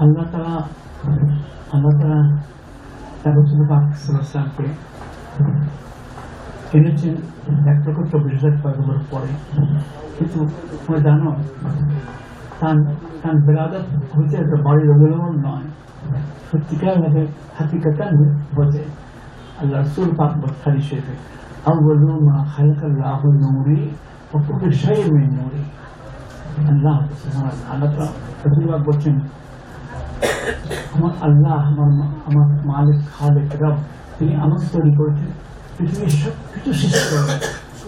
আল্লাহ তালা আল্লাহ তালা তার রসুল পাক সাল্লামকে এনেছেন এক লক্ষ চব্বিশ হাজার পয়গম্বর পরে কিন্তু তোমরা জানো তার তার বেলাদত হচ্ছে একটা বাড়ির অবলম্বন নয় সত্যিকার ভাবে হাকিকাতান হচ্ছে আল্লাহ রসুল পাক খালি শেখে أول ما خلق الله نوري وكل شيء من نوري আল্লাহ আল্লাহ রসুলবাগ বলছেন আমার আল্লাহ, আমার আমার মালিক খালেক রব, তিনি আমার তৈরি করেছেন। পৃথিবীর সব কিছু সৃষ্টি করেন।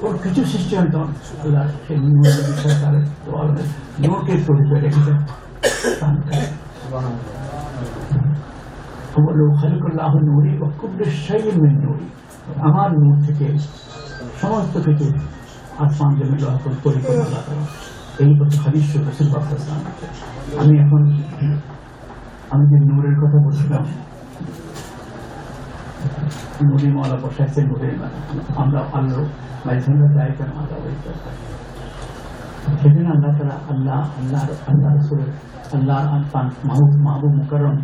ওর কিছু সৃষ্টি হয় তখন। আল্লাহ সেই নূরের বিষয়ে তার নূরকে তৈরি করে রেখেছেন। আমার নূর থেকে সমস্ত কিছু আসমান জমি তৈরি করে আল্লাহ এই হচ্ছে আমি এখন আমি যে নূরের কথা বলছিলাম নদী মালা বসাইছে নদীর মালা আমরা আল্লাহ কেন আল্লাহ ওই জায়গায়। সেখানে আল্লাহ তালা আল্লাহ আল্লাহ আল্লাহ রসুলের, আল্লাহ মাহবুব মাহবুব মুকরম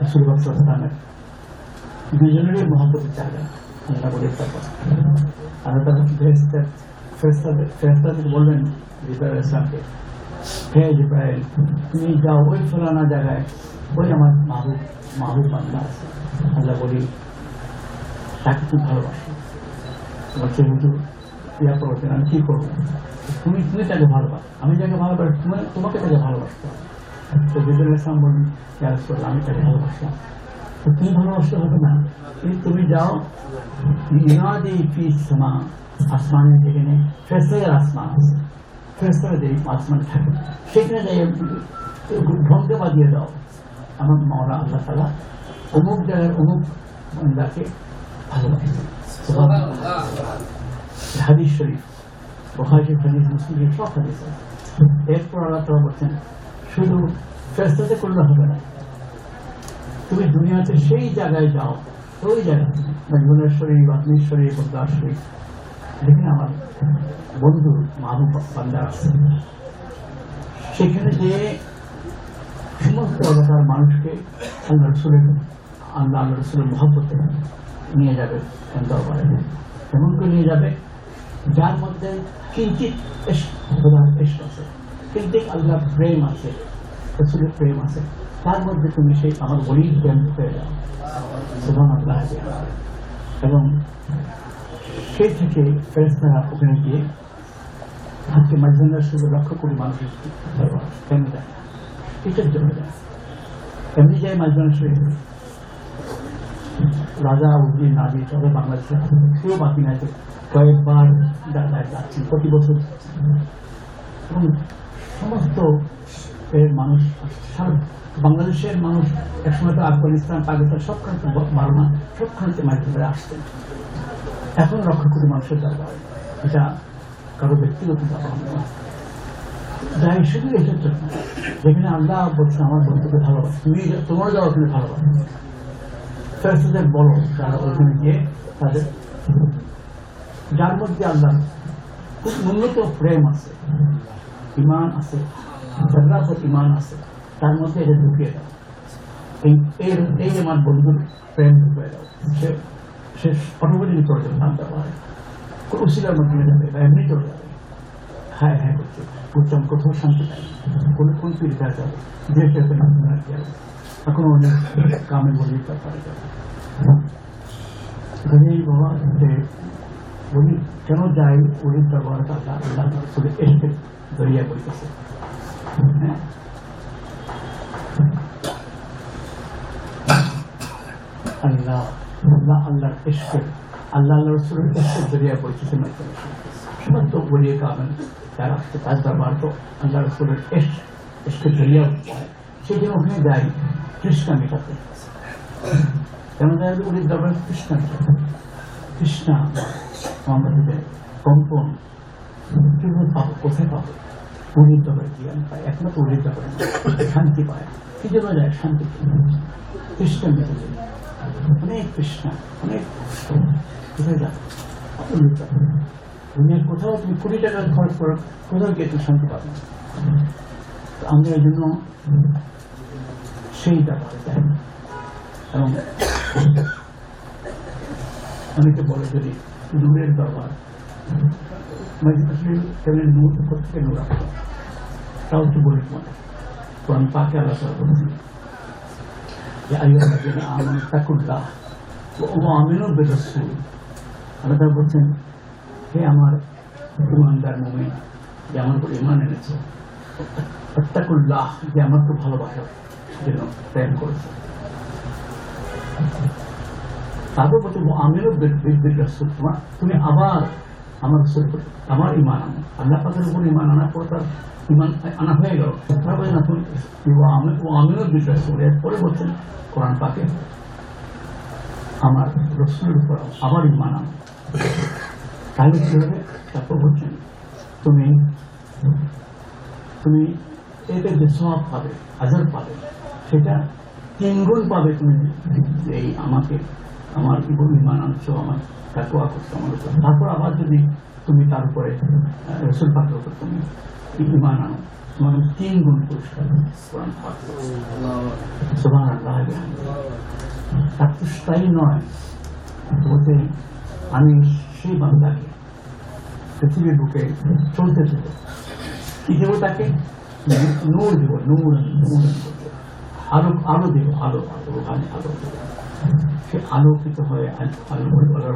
রসুল বাবুসালামের দুজনেরই মহাপতি জায়গা আল্লাহ বলে তারপর আল্লাহ তালা ফেরেস্তা ফেরেস্তাদের ফেরেস্তাদের বললেন, জিব্রাইল ইসলামকে হে জিব্রাইল, তুমি যাও ওই ফলানা জায়গায় ওই আমার মাহবুব মাহবুব বান্দা। আছে আল্লাহ বলি তাকে তুমি ভালোবাসো বলছে হুজুর ইয়া করছেন আমি কি করব? তুমি তুমি তাকে ভালোবাসো আমি যাকে ভালোবাসি তুমি তোমাকে তাকে ভালোবাসতে তো জিবুল ইসলাম বলুন ইয়া রাসূলুল্লাহ, আমি তাকে ভালোবাসলাম। তো তুমি ভালোবাসতে হবে না। কিন্তু তুমি যাও ইনাদি ফি সামা আসমানে যেখানে ফেরেস্তাদের আসমান আছে। ফেরেস্তারা যে আসমান থাকে সেখানে যাই ধ্বংস বাজিয়ে দাও। আমার মাওলা আল্লাহ তালা অমুক জায়গার অমুক বান্দাকে ভালোবাসে হাদিস শরীফ বখারি হাদিস মুসলিম সব হাদিস এরপর আল্লাহ তালা বলছেন শুধু ফেরেস্তাতে করলে হবে না তুমি দুনিয়াতে সেই জায়গায় যাও, ওই জায়গায় মজমুনের শরীফ আত্মীর শরীফ, উদ্দার শরীফ। যেখানে আমার বন্ধু মাহবু বান্দার আছে। সেখানে যে সমস্ত এলাকার মানুষকে আল্লাহ রসুলের আল্লাহ আল্লাহ রসুলের মহব্বতে নিয়ে যাবে দরবারে এমন করে নিয়ে যাবে, যার মধ্যে কিঞ্চিত খোদার আছে কিঞ্চিত আল্লাহ প্রেম আছে, রসুলের প্রেম আছে, তার মধ্যে তুমি সেই আমার বলির প্রেম হয়ে যাও। সুবান আল্লাহ এবং সেই থেকে ফেরেস্তারা ওখানে গিয়ে আজকে মাঝখানে শুধু লক্ষ্য করি মানুষের কেন যায় কিসের এমনি যায় মাঝখানে শুয়ে রাজা উদ্দিন নাদি তবে বাংলাদেশে কেউ বাকি নাই কয়েকবার যাচ্ছেন প্রতি বছর। এবং সমস্ত এর মানুষ বাংলাদেশের মানুষ একসময় তো আফগানিস্তান, পাকিস্তান সবখানে বার্মা সবখানে মাধ্যমে আসতেন এখন রক্ষা করি মানুষের দরকার এটা কারও ব্যক্তিগত নয় যাই শুধু জন্য যেখানে আল্লাহ বলছে, আমার বন্ধুকে ভালোবাসে। তুমি তোমার যাওয়া ওখানে ভালোবাসো। ফেরেস্তাদের বলো, যারা ওখানে গিয়ে তাদের যার মধ্যে আল্লাহ খুব উন্নত প্রেম আছে ইমান আছে, জাগ্রাত ইমান আছে, তার মধ্যে এটা ঢুকিয়ে দাও। এই এই এই আমার বন্ধুর প্রেম ঢুকিয়ে দাও। সে সে অটোমেটিক চলে যাবে নাম দেওয়া হয় কোনো উশিলার মাধ্যমে যাবে এমনি চলে যাবে। হ্যাঁ হ্যাঁ করছে। আমি কোথাও শান্তি কোনো কোন পীড়িতা যাবে যে খেতে মাধ্যমে আর কি এখন অনেক কামে বলি ব্যাপারে যাবে এখানেই বাবা যে বলি, কেন যাই ওই ব্যবহার আল্লাহ আল্লাহ রসুলের এসে দরিয়া বইতেছে হ্যাঁ? আল্লাহ আল্লাহ, আল্লাহর এসকে, আল্লাহ আল্লাহ রসুলের এসকে দরিয়া বইতেছে মাধ্যমে সমস্ত বলিয়ে কামেন দরবার তো আল্লাহ রসুলের এস এসকে দরিয়া হয় সেই জন্য ওখানে যাই কৃষ্ণা মেটাতে। যায় ওদের দরবার কৃষ্ণা কৃষ্ণা আমরা দেবে কম্পন। কীভাবে পাবো, কোথায় পাবো? উড়ির দরবারে আমি পাই একমাত্র উড়ির দরবারে শান্তি পায়। কি জন্য যায়, শান্তি কৃষ্ণ মেটাতে। অনেক কৃষ্ণা অনেক কোথায় যাবে? উড়ির দরবারে দুনিয়ার কোথাও তুমি কুড়ি টাকা খরচ করো, কোথাও গিয়ে তুমি শান্তি পাবে তো আমরা এই জন্য সেই ব্যাপারে যায় এবং অনেকে বলে যদি নূরের মজলিসে কেমন নূর থেকে নূর তাও একটু বলি তোমাদের কোরআন পাকে তাআলা বলছেন, যে আইয়ুহাল্লাযীনা আমানু তাকুল্লাহ ওয়া আমিনু বির-রাসূল আল্লাহ তাআলা বলছেন হে আমার ইমানদার মুমিন যে আমার উপর ইমান এনেছে। আত্তাকুল্লাহ, যে আমাকে ভালোবাসা জন্য প্রেম করেছে। তারপর বলছে আমিরও তোমার, তুমি আবার আমার আমার ইমান আনো। আল্লাহ পাকের উপর ইমান আনার পর তার ইমান আনা হয়ে গেল। তারপরে না তুমি আমি, ও আমিরও রাসূল এরপরে বলছেন, কোরআন পাকে আমার রসুলের উপর আবার ইমান আনো। কি হবে তারপর বলছেন তুমি তুমি এতে যে সব পাবে হাজার পাবে, সেটা তিনগুণ পাবে তুমি এই আমাকে, আমার ইবন ইমান আনছো, আমার কাকুয়া করছ, আমার উপর। তারপর আবার যদি তুমি তার উপরে রসুল পাত্র উপর তুমি ইমান আনো, তোমার তিন গুণ পুরস্কার তার তো তাই নয়, বলতে আমি সেই বান্দাকে পৃথিবীর বুকে চলতে দেব কি দেবো তাকে নূর দেবো, নূর নূর আলো আলো দেবো, আলো আলো ওখানে আলো দেবো। সে আলোকিত হয়ে আল- আলো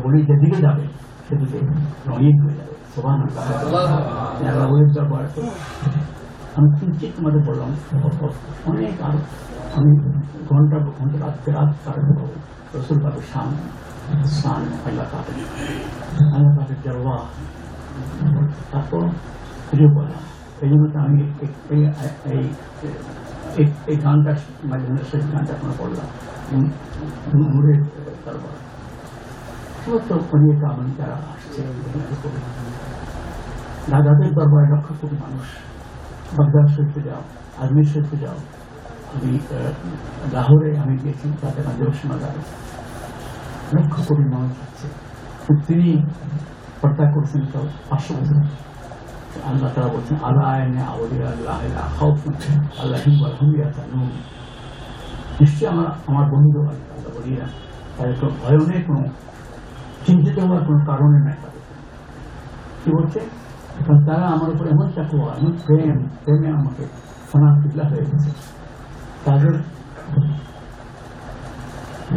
বলি যেদিকে যাবে সেদিকে রঙিন হয়ে যাবে। সোভান আল্লাহ। দরবার আমি কিঞ্চিত তোমাদের বললাম অনেক আরও আমি ঘণ্টা ঘণ্টা রাতকে রাত কাটাতে পাবো রসুল পাকের শান শান, আল্লাহ পাকের। আল্লাহ পাকের জলওয়া তারপর ফিরে বলা এই জন্য আমি এই- গানটা মাঝে মাঝে সেই গানটা নূরের দরবার সমস্ত অনেক আমি আসছে রাজাদের দরবারে লক্ষ কোটি মানুষ বাগদাদ শরীফে যাও আজমির শরীফে যাও আমি লাহোরে আমি গিয়েছি তাতে আমাদের সীমাদারে লক্ষ কোটি মানুষ আছে তিনি হত্যা করছেন তো পাঁচশো বছর। আল্লাহ তারা বলছেন আল্লাহ আয়নে আউলিয়া আল্লাহ আল্লাহ হুমিয়া তানুন নিশ্চয়ই আমার আমার বন্ধু আল্লাহ বলিয়া, তাদের কোনো ভয় নেই, কোনো চিন্তিত হওয়ার কোনো কারণে নাই তাদের। কি বলছে? কারণ তারা আমার উপর এমন চাকুয়া এমন প্রেম, প্রেমে আমাকে ফোনার পিল্লা হয়ে গেছে। তাদের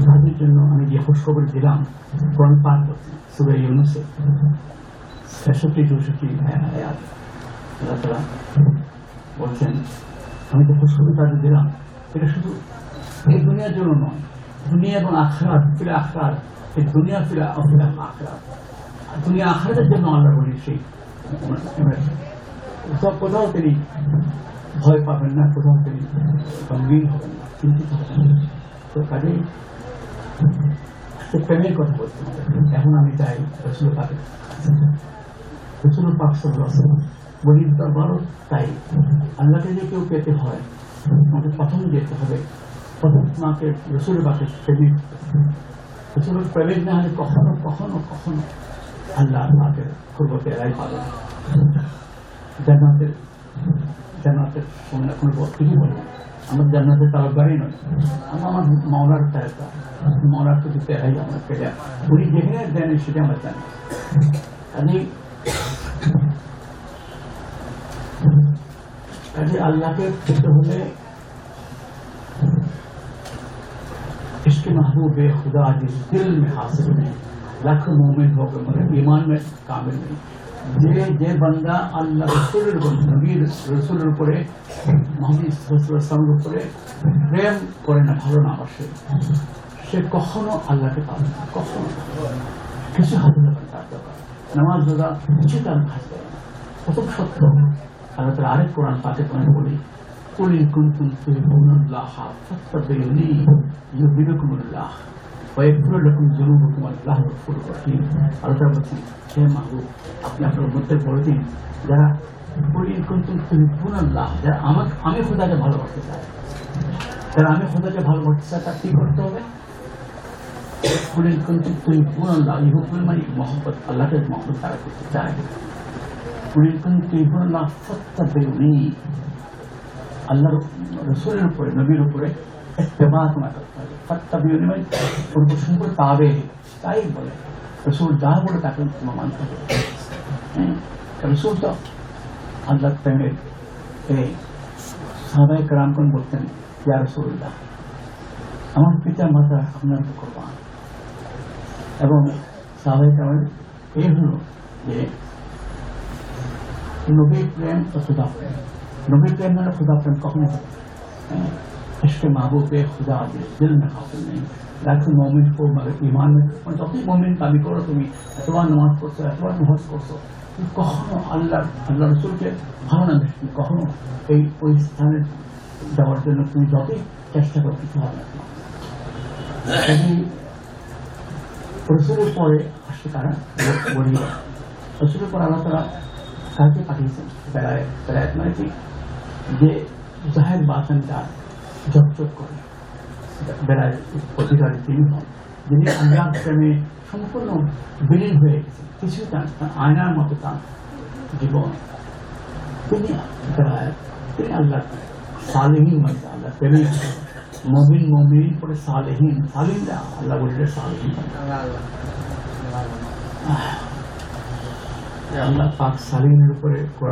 তাদের জন্য আমি যে খোঁজখবর দিলাম, কোরআন পাঠ করছি সুরে ইউনুসে ছেষট্টি চৌষট্টি আয়াত আল্লাহ তারা বলছেন আমি যে খোঁজখবর তাদের দিলাম এটা শুধু এই দুনিয়ার জন্য নয় দুনিয়া এবং আখরাত ফিরে আখরাত এই দুনিয়া ফিরে ফিরে আখরাত দুনিয়া আখরাতের জন্য আল্লাহ বলি সেই কোথাও তিনি ভয় পাবেন না কোথাও তিনি গম্ভীর হবেন না চিন্তিত হবেন না তো কাজেই আজকে প্রেমের কথা বলতে। এখন আমি চাই রসুল পাকের রসুল পাক সাল্লাল্লাহু বলির দরবারও তাই আল্লাহকে যে কেউ পেতে হয় আমাকে প্রথম যেতে হবে, প্রথম তোমাকে রসুল পাকের প্রেমিক রসুলের প্রেমিক না হলে কখনো কখনো কখনো আল্লাহ পাকের পূর্বতে এরাই পাবে না। জান্নাতের জান্নাতের সঙ্গে এখন কিছু বলব না। আমার জান্নাতের তালবারই নয় আমরা আমার মাওলার তালবা মাওলার প্রতি তেরাই আমরা পেলে উনি যেখানে দেন সেটা আমরা জানি কাজে কাজে আল্লাহকে পেতে হলে इसके महबूब खुदा जिस दिल में हासिल नहीं लाख मोमिन हो गए मगर ईमान में कामिल नहीं যে যে বান্দা আল্লাহ রসুলের নবীর রসুলের উপরে মহাবীর উপরে প্রেম করে না, ভালো না আসে সে কখনো আল্লাহকে পাবে না, কখনো। কিছু হাতে তার দরকার নামাজ রোজা কিছু তার হাতে না। প্রথম সত্য, আল্লাহ তার আরেক কোরআন পাকে কোরআন বলি কুলিল কুন্তুম তুই বলুন লাহা সত্য বেলি ইউবিরকুমুল্লাহ ويغفر لكم ذنوبكم والله غفور رحيم আল্লাহ তাআলা বলছেন হে মাহবুব আপনি আপনার মধ্যে বলে দিন যারা قل إن كنتم تحبون الله যারা আমাকে আমি খোদাকে ভালোবাসতে চাই যারা আমি খোদাকে ভালোবাসতে চাই তার কি করতে হবে قل إن كنتم تحبون الله يحبون মানে মহব্বত আল্লাহকে মহব্বত তারা করতে চায় قل إن كنتم تحبون الله فاتبعوني আল্লাহর রসুলের উপরে নবীর উপরে ইত্তেবা তোমার করতে হবে ফাত্তাবিউনি মানে ওর উপর সম্পূর্ণ তাবে তাই বলে রসুল যা বলে তাকে তোমার মানতে হবে হ্যাঁ রসুল তো আল্লাহ প্রেমের এই সাহাবাই কালামগণ বলতেন ইয়া রসুল্লাহ আমার পিতা মাতা আপনার কোরবান এবং সাহাবাই কালামের এই হলো যে নবী প্রেম ও খুদা প্রেম নবী প্রেম মানে খুদা প্রেম কখনো হবে इसके महबूब खुदा जिस दिल में हासिल नहीं রাখো মমিন হোক মানে ইমান মানে যতই মমিন দাবি করো তুমি এতবার নামাজ পড়ছো এতবার নহজ করছ কখনো আল্লাহ আল্লাহ রসুলকে ভালো না দেখি কখনো এই ওই স্থানে যাওয়ার জন্য তুমি যতই চেষ্টা করো কিছু হবে এবং রসুলের পরে আসছে তারা বলিয়া রসুলের পরে আল্লাহ তারা কাকে পাঠিয়েছেন বেলায় বেলায়ত মানে যে জাহেদ বাসান তার ঝকঝক করে। বেলায় অধিকারী তিনি হন যিনি আল্লাহ প্রেমে সম্পূর্ণ বিলীন হয়ে গেছেন কিছু তার আয়নার মতো তার জীবন। তিনি তিনি আল্লাহ সালেহীন মানে আল্লাহ প্রেমে মবিন মবিন পরে সালেহীন। সালিনরা আল্লাহ বললে সালেহীন আল্লাহ পাক সালিনের উপরে